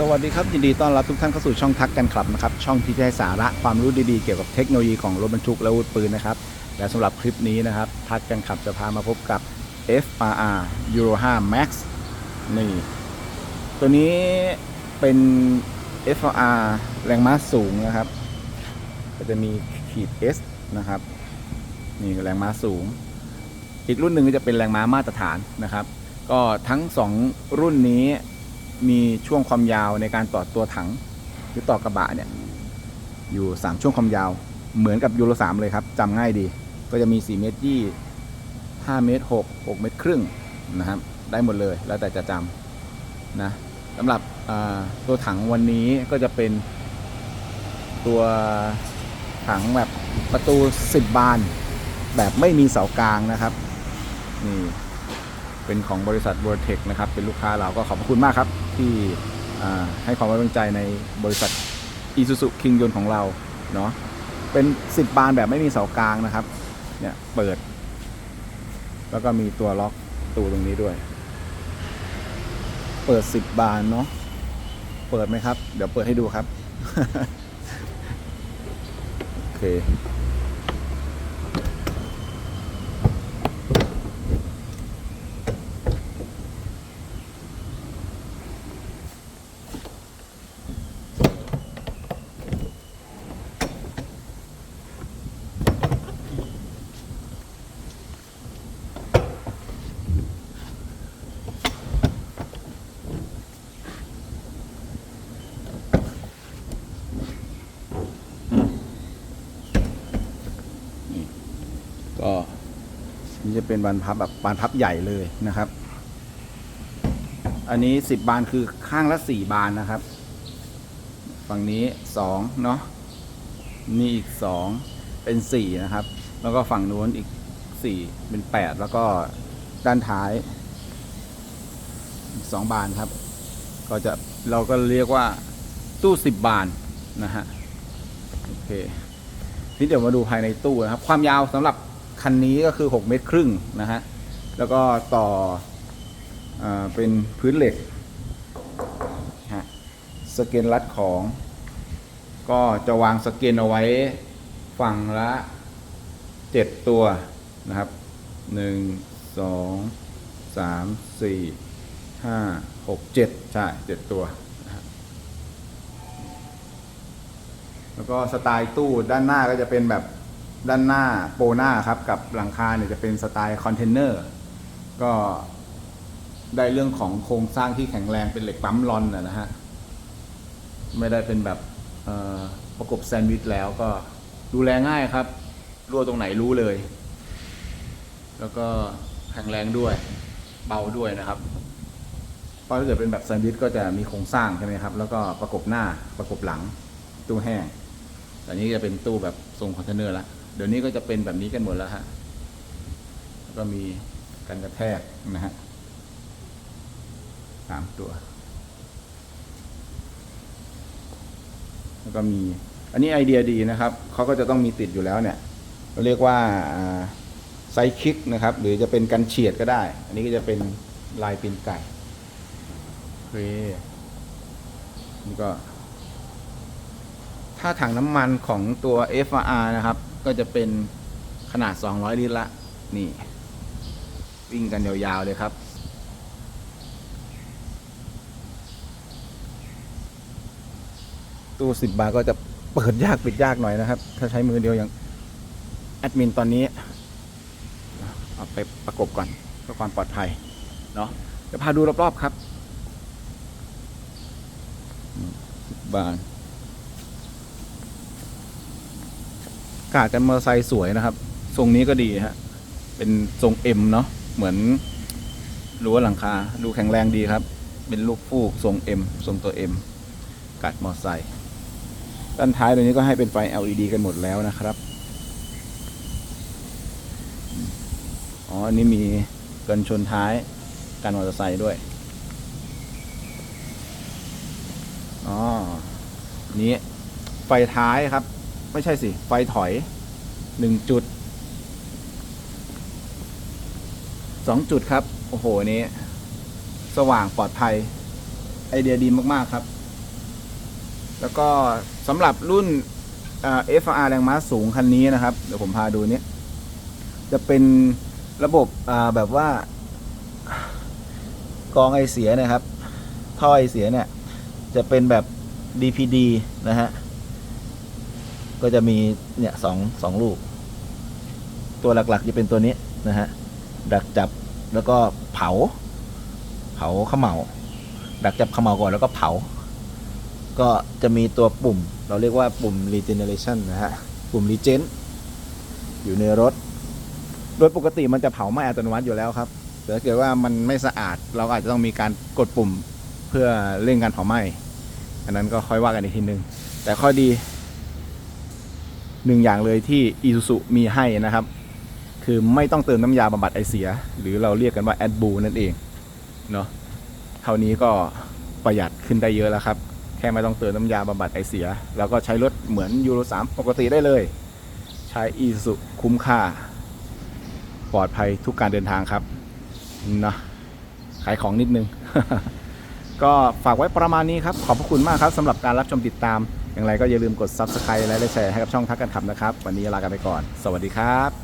สวัสดีครับ ยินดีต้อนรับทุกท่านเข้าสู่ช่องทักกันครับนะครับ ช่องที่จะให้สาระความรู้ดีๆ เกี่ยวกับเทคโนโลยีของรถบรรทุกและอาวุธปืนนะครับ และสำหรับคลิปนี้นะครับ ทักกันขับจะพามาพบกับ FRR Euro 5 Max นี่ ตัวนี้เป็น FRR แรงม้าสูงนะครับ ก็จะมีขีด S นะครับ นี่แรงม้าสูง อีกรุ่นหนึ่งก็จะเป็นแรงม้ามาตรฐานนะครับ ก็ทั้งสองรุ่นนี้ มีช่วงความยาวในการต่อตัวถังหรือต่อกระบะเนี่ยอยู่ 3 ช่วงความยาวเหมือนกับยูโร3เลยครับจำง่ายดี ก็จะมี 4 เมตรยี่5เมตร6 6 เมตรครึ่งนะครับได้หมดเลยแล้วแต่จะจำนะสำหรับตัวถังวันนี้ก็จะเป็นตัวถังแบบประตู 10 บาน แบบไม่มีเสากลางนะครับนี่ เป็นของบริษัท v o r t e c นะครับเป็นลูกค้าเราก็ขอบคุณมากครับ ที่ให้ความไว้วางใจในบริษัท Isuzu King ยนต์ของเราเนาะเป็น 10 บานแบบไม่มีเสากลางนะครับเนี่ยเปิด แล้วก็มีตัวล็อกตูตรงนี้ด้วย เปิด 10 บานเนาะเปิดไหมครับ เดี๋ยวเปิดให้ดูครับ โอเค ก็นี่จะเป็นบานพับแบบบานพับใหญ่เลยนะครับ อันนี้10บบานคือข้างละ4บานนะครับ ฝั่งนี้2เนาะนี่อีก2เป็น4นะครับ แล้วก็ฝั่งนู้นอีก4เป็น8แล้วก็ด้านท้ายสอีก2บานครับ ก็จะเราก็เรียกว่าตู้10บบานนะฮะโอเคนี่เดี๋ยวมาดูภายในตู้นะครับ ความยาวสำหรับ คันนี้ก็คือ 6 เมตรครึ่งนะฮะ แล้วก็ต่ออเป็นพื้นเหล็กฮะสเกนรัดของ ก็จะวางสเกนเอาไว้ฝั่งละ 7 ตัวนะครับ 1 2 3 4 5 6 7 ใช่ 7 ตัวแล้วก็สไตล์ตู้ด้านหน้าก็จะเป็นแบบ ด้านหน้าโปหน้าครับกับหลังคาเนี่ยจะเป็นสไตล์คอนเทนเนอร์ก็ได้เรื่องของโครงสร้างที่แข็งแรงเป็นเหล็กปั๊มลอนนะฮะไม่ได้เป็นแบบประกบแซนด์วิชแล้วก็ดูแลง่ายครับรั่วตรงไหนรู้เลย แล้วก็แข็งแรงด้วยเบาด้วยนะครับเพราะถ้าเกิดเป็นแบบแซนด์วิชก็จะมีโครงสร้างใช่ไหมครับ แล้วก็ประกบหน้าประกบหลังตู้แห้งแต่นี้จะเป็นตู้แบบทรงคอนเทนเนอร์แล้ว เดี๋ยวนี้ก็จะเป็นแบบนี้กันหมดแล้วฮะก็มีกันกระแทกนะฮะสามตัว แล้วก็มี อันนี้ไอเดียดีนะครับ เขาก็จะต้องมีติดอยู่แล้วเนี่ยเราเรียกว่าไซคิกนะครับ หรือจะเป็นกันเฉียดก็ได้ อันนี้ก็จะเป็นลายปีนไก่โอเคนี่ก็ ถ้าถังน้ำมันของตัว F/R นะครับ ก็จะเป็นขนาด 200 ลิตรละ นี่ วิ่งกันยาวๆเลยครับ ตู้ 10 บาทก็จะเปิดยากปิดยากหน่อยนะครับ ถ้าใช้มือเดียวอย่างแอดมินตอนนี้ เอาไปประกบก่อนเพื่อความปลอดภัย เนาะจะพาดูรอบ ๆ ครับ บาท กาดกันมอเตอร์ไซค์สวยนะครับ ทรงนี้ก็ดีฮะ เป็นทรงเอ็มเนาะ เหมือนรั้วหลังคา ดูแข็งแรงดีครับ เป็นลูกฟูกทรงเอ็มทรงตัวเอ็มกาดมอเตอร์ไซค์ ด้านท้ายตัวนี้ก็ให้เป็นไฟ LED กันหมดแล้วนะครับ อ๋อ อันนี้มีกันชนท้ายกันมอเตอร์ไซค์ด้วย อ๋อ นี้ไฟท้ายครับ ไม่ใช่สิ ไฟถอยหนึ่งจุดสองจุดครับ โอ้โหนี้ สว่างปลอดภัย ไอเดียดีมากๆครับ แล้วก็สำหรับรุ่นเอ่อ FR แรงม้าสูงคันนี้นะครับ เดี๋ยวผมพาดูเนี้ยจะเป็นระบบแบบว่ากรองไอเสียนะครับ ท่อไอเสียเนี่ย จะเป็นแบบ DPD นะฮะ ก็จะมีเนี่ยสองสองลูก ตัวหลักๆจะเป็นตัวนี้นะฮะดักจับแล้วก็เผา เผาเขมเหลาดักจับเขมเหลาก่อนแล้วก็เผา ก็จะมีตัวปุ่ม เราเรียกว่าปุ่ม regeneration นะฮะปุ่ม regen อยู่ในรถ โดยปกติมันจะเผาไหม้อัตโนมัติอยู่แล้วครับแต่ถ้าเกิดว่ามันไม่สะอาดเราอาจจะต้องมีการกดปุ่มเพื่อเร่งการเผาไหม้อันนั้นก็ค่อยว่ากันอีกทีนึง แต่ข้อดี หนึ่งอย่างเลยที่ Isuzu มีให้นะครับ คือไม่ต้องเติมน้ำยาบำบัดไอเสีย หรือเราเรียกกันว่า AdBlue นั่นเองเนาะเท่านี้ก็ประหยัดขึ้นได้เยอะแล้วครับ แค่ไม่ต้องเติมน้ำยาบำบัดไอเสีย แล้วก็ใช้รถเหมือนยูโร3ปกติได้เลย ใช้ Isuzu คุ้มค่า ปลอดภัยทุกการเดินทางครับเนาะขายของนิดนึง ก็ฝากไว้ประมาณนี้ครับ ขอบพระคุณมากครับสำหรับการรับชมติดตาม อย่างไรก็อย่าลืมกด Subscribe และแชร์ให้กับช่องทักกันขับนะครับ วันนี้ลากันไปก่อน สวัสดีครับ